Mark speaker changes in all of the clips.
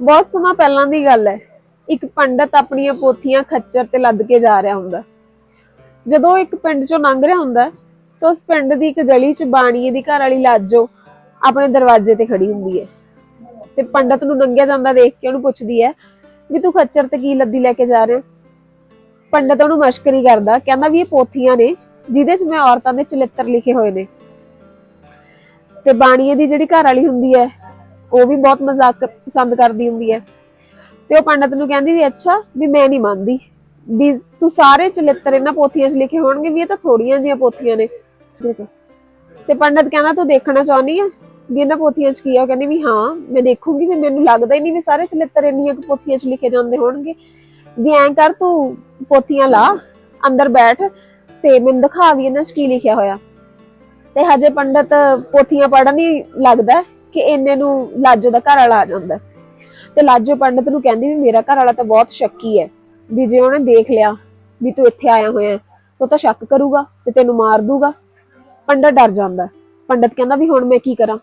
Speaker 1: ਬਹੁਤ ਸਮਾਂ ਪਹਿਲਾਂ ਦੀ ਗੱਲ ਹੈ। ਇੱਕ ਪੰਡਤ ਆਪਣੀਆਂ ਪੋਥੀਆਂ ਖੱਚਰ ਤੇ ਲੱਦ ਕੇ ਜਾ ਰਿਹਾ ਹੁੰਦਾ। ਜਦੋਂ ਇੱਕ ਪਿੰਡ ਚੋਂ ਲੰਘ ਰਿਹਾ ਹੁੰਦਾ, ਤਾਂ ਉਸ ਪਿੰਡ ਦੀ ਇੱਕ ਗਲੀ 'ਚ ਬਾਣੀਏ ਦੀ ਘਰ ਵਾਲੀ ਲਾਜੋ ਆਪਣੇ ਦਰਵਾਜ਼ੇ ਤੇ ਖੜੀ ਹੁੰਦੀ ਹੈ। ਤੇ ਪੰਡਤ ਨੂੰ ਲੰਘਿਆ ਜਾਂਦਾ ਦੇਖ ਕੇ ਉਹਨੂੰ ਪੁੱਛਦੀ ਹੈ ਵੀ ਤੂੰ ਖੱਚਰ ਤੇ ਕੀ ਲੱਦੀ ਲੈ ਕੇ ਜਾ ਰਿਹਾ? ਪੰਡਤ ਉਹਨੂੰ ਮਸ਼ਕਰੀ ਕਰਦਾ, ਕਹਿੰਦਾ ਵੀ ਇਹ ਪੋਥੀਆਂ ਨੇ, ਜਿਹਦੇ 'ਚ ਮੈਂ ਔਰਤਾਂ ਦੇ ਚਲਿੱਤਰ ਲਿਖੇ ਹੋਏ ਨੇ। ਤੇ ਬਾਣੀਏ ਦੀ ਜਿਹੜੀ ਘਰ ਵਾਲੀ ਹੁੰਦੀ ਹੈ ਉਹ ਵੀ ਬਹੁਤ ਮਜ਼ਾਕ ਪਸੰਦ ਕਰਦੀ ਹੁੰਦੀ ਹੈ। ਤੇ ਉਹ ਪੰਡਤ ਨੂੰ ਕਹਿੰਦੀ ਵੀ, ਅੱਛਾ, ਵੀ ਮੈਂ ਨਹੀਂ ਮੰਨਦੀ। ਵੀ ਤੂੰ ਸਾਰੇ ਚਲਿੱਤਰ ਇਹਨਾਂ ਪੋਥੀਆਂ 'ਚ ਲਿਖੇ ਹੋਣਗੇ ਵੀ ਇਹ ਤਾਂ ਥੋੜੀਆਂ ਜਿਹੀਆਂ ਪੋਥੀਆਂ ਨੇ। ਤੇ ਪੰਡਤ ਕਹਿੰਦਾ, ਤੂੰ ਦੇਖਣਾ ਚਾਹੁੰਦੀ ਆ ਵੀ ਇਹਨਾਂ ਪੋਥੀਆਂ 'ਚ ਕੀ ਆ ਉਹ ਕਹਿੰਦੀ ਵੀ ਹਾਂ, ਮੈਂ ਦੇਖੂੰਗੀ ਵੀ ਮੈਨੂੰ ਲੱਗਦਾ ਹੀ ਨਹੀਂ ਵੀ ਸਾਰੇ ਚਲਿੱਤਰ ਇੰਨੀਆਂ ਪੋਥੀਆਂ 'ਚ ਲਿਖੇ ਜਾਂਦੇ ਹੋਣਗੇ। ਵੀ ਐਂ ਕਰ, ਤੂੰ ਪੋਥੀਆਂ ਲਾ, ਅੰਦਰ ਬੈਠ ਤੇ ਮੈਨੂੰ ਦਿਖਾ ਵੀ ਇਹਨਾਂ 'ਚ ਕੀ ਲਿਖਿਆ ਹੋਇਆ। ਤੇ ਹਜੇ ਪੰਡਤ ਪੋਥੀਆਂ ਪੜ੍ਹਨ ਹੀ ਲੱਗਦਾ ਕਿ ਇੰਨੇ ਨੂੰ ਲਾਜੋ ਦਾ ਘਰ ਵਾਲਾ ਆ ਜਾਂਦਾ। ਤੇ ਲਾਜੋ ਪੰਡਤ ਨੂੰ ਕਹਿੰਦੀ ਵੀ ਮੇਰਾ ਘਰ ਵਾਲਾ ਤਾਂ ਬਹੁਤ ਸ਼ੱਕੀ ਹੈ ਵੀ ਜੇ ਉਹਨੇ ਦੇਖ ਲਿਆ ਵੀ ਤੂੰ ਇੱਥੇ ਆਇਆ ਹੋਇਆ ਹੈ, ਤਾਂ ਸ਼ੱਕ ਕਰੂਗਾ ਤੇ ਤੈਨੂੰ ਮਾਰ ਦੂਗਾ। ਪੰਡਤ ਡਰ ਜਾਂਦਾ। ਪੰਡਤ ਕਹਿੰਦਾ ਵੀ ਹੁਣ ਮੈਂ ਕੀ ਕਰਾਂ?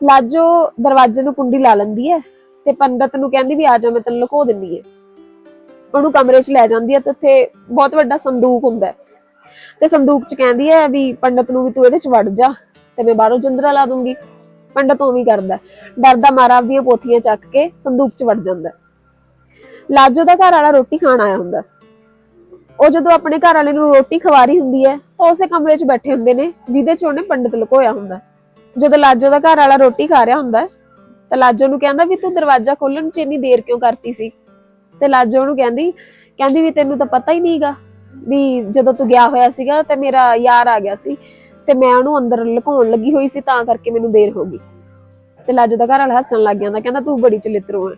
Speaker 1: ਲਾਜੋ ਦਰਵਾਜ਼ੇ ਨੂੰ ਕੁੰਡੀ ਲਾ ਲੈਂਦੀ ਹੈ ਤੇ ਪੰਡਤ ਨੂੰ ਕਹਿੰਦੀ ਵੀ ਆ ਜਾ ਮੈਂ ਤੈਨੂੰ ਲੁਕੋ ਦਿੰਨੀ ਹੈ। ਉਹਨੂੰ ਕਮਰੇ 'ਚ ਲੈ ਜਾਂਦੀ ਹੈ ਤੇ ਉੱਥੇ ਬਹੁਤ ਵੱਡਾ ਸੰਦੂਕ ਹੁੰਦਾ ਤੇ ਸੰਦੂਕ 'ਚ ਕਹਿੰਦੀ ਹੈ ਵੀ ਪੰਡਤ ਨੂੰ ਵੀ ਤੂੰ ਇਹਦੇ 'ਚ ਵੜ ਜਾ ਤੇ ਮੈਂ ਬਾਹਰੋਂ ਜੰਦਰਾ ਲਾ ਦੂੰਗੀ। ਪੰਡਤ ਉਵੇਂ ਕਰਦਾ ਹੈ। ਡਰਦਾ ਮਾਰਾ ਆਪਦੀਆਂ ਪੋਥੀਆਂ ਚੱਕ ਕੇ ਸੰਦੂਕ 'ਚ ਵੜ ਜਾਂਦਾ ਲਾਜੋ ਦਾ ਘਰ ਵਾਲਾ ਰੋਟੀ ਖਾਣ ਆਇਆ ਹੁੰਦਾ ਉਹ ਜਦੋਂ ਆਪਣੇ ਘਰ ਵਾਲੇ ਨੂੰ ਰੋਟੀ ਖਵਾ ਹੁੰਦੀ ਹੈ ਤਾਂ ਉਸੇ ਕਮਰੇ 'ਚ ਬੈਠੇ ਹੁੰਦੇ ਨੇ ਜਿਹਦੇ 'ਚ ਉਹਨੇ ਪੰਡਤ ਲੁਕੋਇਆ ਹੁੰਦਾ ਜਦੋਂ ਲਾਜੋ ਦਾ ਘਰ ਵਾਲਾ ਰੋਟੀ ਖਾ ਰਿਹਾ ਹੁੰਦਾ ਹੈ, ਤਾਂ ਲਾਜੋ ਨੂੰ ਕਹਿੰਦਾ ਵੀ ਤੂੰ ਦਰਵਾਜ਼ਾ ਖੋਲਣ 'ਚ ਇੰਨੀ ਦੇਰ ਕਿਉਂ ਕਰਤੀ ਸੀ? ਤੇ ਲਾਜੋ ਨੂੰ ਕਹਿੰਦੀ ਕਹਿੰਦੀ ਵੀ ਤੈਨੂੰ ਤਾਂ ਪਤਾ ਹੀ ਨਹੀਂਗਾ ਵੀ ਜਦੋਂ ਤੂੰ ਗਿਆ ਹੋਇਆ ਸੀਗਾ ਤੇ ਮੇਰਾ ਯਾਰ ਆ ਗਿਆ ਸੀ। ਤੇ ਮੈਂ ਉਹਨੂੰ ਅੰਦਰ ਲੁਕਾਉਣ ਲੱਗੀ ਹੋਈ ਸੀ, ਤਾਂ ਕਰਕੇ ਮੈਨੂੰ ਦੇਰ ਹੋ ਗਈ। ਤੇ ਲਾਜੋ ਦਾ ਘਰ ਵਾਲਾ ਹੱਸਣ ਲੱਗ ਜਾਂਦਾ, ਕਹਿੰਦਾ ਤੂੰ ਬੜੀ ਚਲਿੱਤਰੋ ਹੈ,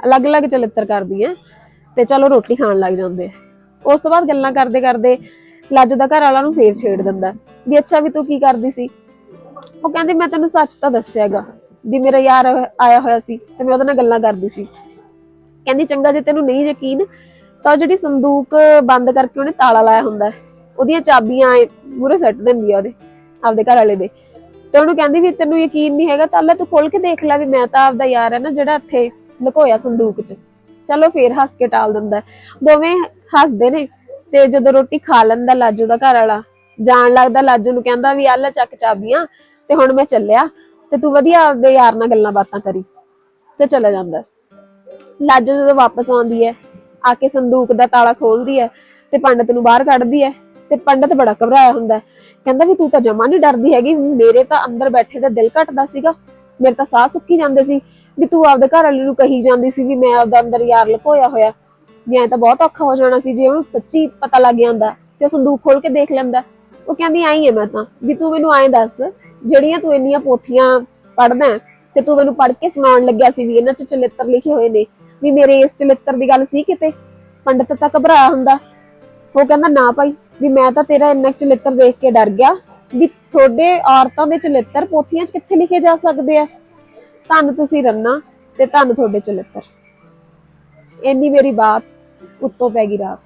Speaker 1: ਅਲੱਗ-ਅਲੱਗ ਚਲਿੱਤਰ ਕਰਦੀ ਹੈ ਤੇ ਚਲੋ ਰੋਟੀ ਖਾਣ ਲੱਗ ਜਾਂਦੇ ਉਸ ਤੋਂ ਬਾਅਦ ਗੱਲਾਂ ਕਰਦੇ ਕਰਦੇ ਲਾਜੋ ਦਾ ਘਰ ਵਾਲਾ ਨੂੰ ਫੇਰ ਛੇੜ ਦਿੰਦਾ, ਵੀ ਅੱਛਾ ਵੀ ਤੂੰ ਕੀ ਕਰਦੀ ਸੀ? ਉਹ ਕਹਿੰਦੀ, ਮੈਂ ਤੈਨੂੰ ਸੱਚ ਤਾਂ ਦੱਸਿਆਗਾ ਵੀ ਮੇਰਾ ਯਾਰ ਆਇਆ ਹੋਇਆ ਸੀ ਤੇ ਮੈਂ ਉਹਦੇ ਨਾਲ ਗੱਲਾਂ ਕਰਦੀ ਸੀ। ਕਹਿੰਦੀ, ਚੰਗਾ ਜੇ ਤੈਨੂੰ ਨਹੀਂ ਯਕੀਨ, ਤਾਂ ਉਹ ਜਿਹੜੀ ਸੰਦੂਕ ਬੰਦ ਕਰਕੇ ਉਹਨੇ ਤਾਲਾ ਲਾਇਆ ਹੁੰਦਾ ਉਹਦੀਆਂ ਚਾਬੀਆਂ ਮੂਰੇ ਸੱਟ ਦਿੰਦੀ ਆ ਉਹਦੇ, ਆਪਦੇ ਘਰ ਵਾਲੇ ਦੇ। ਤੇ ਉਹਨੂੰ ਕਹਿੰਦੀ ਵੀ ਤੈਨੂੰ ਯਕੀਨ ਨਹੀਂ ਹੈਗਾ ਤਾਂ ਲੈ ਤੂੰ ਖੋਲ ਕੇ ਦੇਖ ਲੈ ਵੀ ਮੈਂ ਤਾਂ ਆਪਦਾ ਯਾਰ ਹੈ ਨਾ ਜਿਹੜਾ ਇੱਥੇ ਲੁਕੋਇਆ ਸੰਦੂਕ 'ਚ। ਚਲੋ ਫੇਰ ਹੱਸ ਕੇ ਟਾਲ ਦਿੰਦਾ। ਦੋਵੇਂ ਹੱਸਦੇ ਨੇ ਤੇ ਜਦੋਂ ਰੋਟੀ ਖਾ ਲੈਂਦਾ ਲਾਜੂ ਦਾ ਘਰ ਵਾਲਾ, ਜਾਣ ਲੱਗਦਾ ਲਾਜੂ ਨੂੰ ਕਹਿੰਦਾ ਵੀ ਆਲਾ ਚੱਕ ਚਾਬੀਆਂ ਤੇ ਹੁਣ ਮੈਂ ਚੱਲਿਆ ਤੇ ਤੂੰ ਵਧੀਆ ਆਪਦੇ ਯਾਰ ਨਾਲ ਗੱਲਾਂ ਬਾਤਾਂ ਕਰੀ ਤੇ ਚਲਾ ਜਾਂਦਾ। ਲਾਜੋ ਜਦੋਂ ਵਾਪਸ ਆਉਂਦੀ ਹੈ ਆ ਕੇ ਸੰਦੂਕ ਦਾ ਤਾਲਾ ਖੋਲਦੀ ਹੈ ਤੇ ਪੰਡਤ ਨੂੰ ਬਾਹਰ ਕੱਢਦੀ ਹੈ ਤੇ ਪੰਡਤ ਬੜਾ ਘਬਰਾਇਆ ਹੁੰਦਾ ਕਹਿੰਦਾ ਵੀ ਤੂੰ ਤਾਂ ਜਮਾ ਨਹੀਂ ਡਰਦੀ ਹੈਗੀ ਮੇਰੇ ਤਾਂ ਅੰਦਰ ਬੈਠੇ ਦਾ ਦਿਲ ਘਟਦਾ ਸੀਗਾ। ਮੇਰੇ ਤਾਂ ਸਾਹ ਸੁੱਕੀ ਜਾਂਦੇ ਸੀ ਵੀ ਤੂੰ ਆਪਦੇ ਘਰ ਵਾਲੇ ਨੂੰ ਕਹੀ ਜਾਂਦੀ ਸੀ ਵੀ ਮੈਂ ਆਪਦਾ ਅੰਦਰ ਯਾਰ ਲੁਕੋਇਆ ਹੋਇਆ। ਵੀ ਐਂ ਤਾਂ ਬਹੁਤ ਔਖਾ ਹੋ ਜਾਣਾ ਸੀ, ਜੇ ਉਹਨੂੰ ਸੱਚੀ ਪਤਾ ਲੱਗ ਜਾਂਦਾ ਤੇ ਉਹ ਸੰਦੂਕ ਖੋਲ ਕੇ ਦੇਖ ਲੈਂਦਾ। ਉਹ ਕਹਿੰਦੀ ਆਈ ਹੈ ਮੈਂ ਤਾਂ, ਵੀ ਤੂੰ ਮੈਨੂੰ ਐਂ ਦੱਸ, ਜਿਹੜੀਆਂ ਤੂੰ ਇੰਨੀਆਂ ਪੋਥੀਆਂ ਪੜ੍ਹਦਾ ਤੇ ਤੂੰ ਮੈਨੂੰ ਪੜ੍ਹ ਕੇ ਸੁਣਾਉਣ ਲੱਗਿਆ ਸੀ ਵੀ ਇਹਨਾਂ 'ਚ ਚਲਿੱਤਰ ਲਿਖੇ ਹੋਏ ਨੇ, ਵੀ ਮੇਰੇ ਇਸ ਚਲਿੱਤਰ ਦੀ ਗੱਲ ਸੀ ਕਿਤੇ? ਪੰਡਤ ਤਾਂ ਘਬਰਾਇਆ ਹੁੰਦਾ। ਉਹ ਕਹਿੰਦਾ, ਨਾ ਭਾਈ ਵੀ ਮੈਂ ਤਾਂ ਤੇਰਾ ਇੰਨਾ ਕੁ ਚਲਿੱਤਰ ਦੇਖ ਕੇ ਡਰ ਗਿਆ ਵੀ ਤੁਹਾਡੇ ਔਰਤਾਂ ਦੇ ਚਲਿੱਤਰ ਪੋਥੀਆਂ 'ਚ ਕਿੱਥੇ ਲਿਖੇ ਜਾ ਸਕਦੇ ਆ? ਤੁਹਾਨੂੰ ਤੁਸੀਂ ਰੰਨਾ ਤੇ ਤੁਹਾਨੂੰ ਤੁਹਾਡੇ ਚਲਿੱਤਰ। ਇੰਨੀ ਮੇਰੀ ਬਾਤ ਉੱਤੋਂ ਪੈ ਗਈ ਰਾਤ।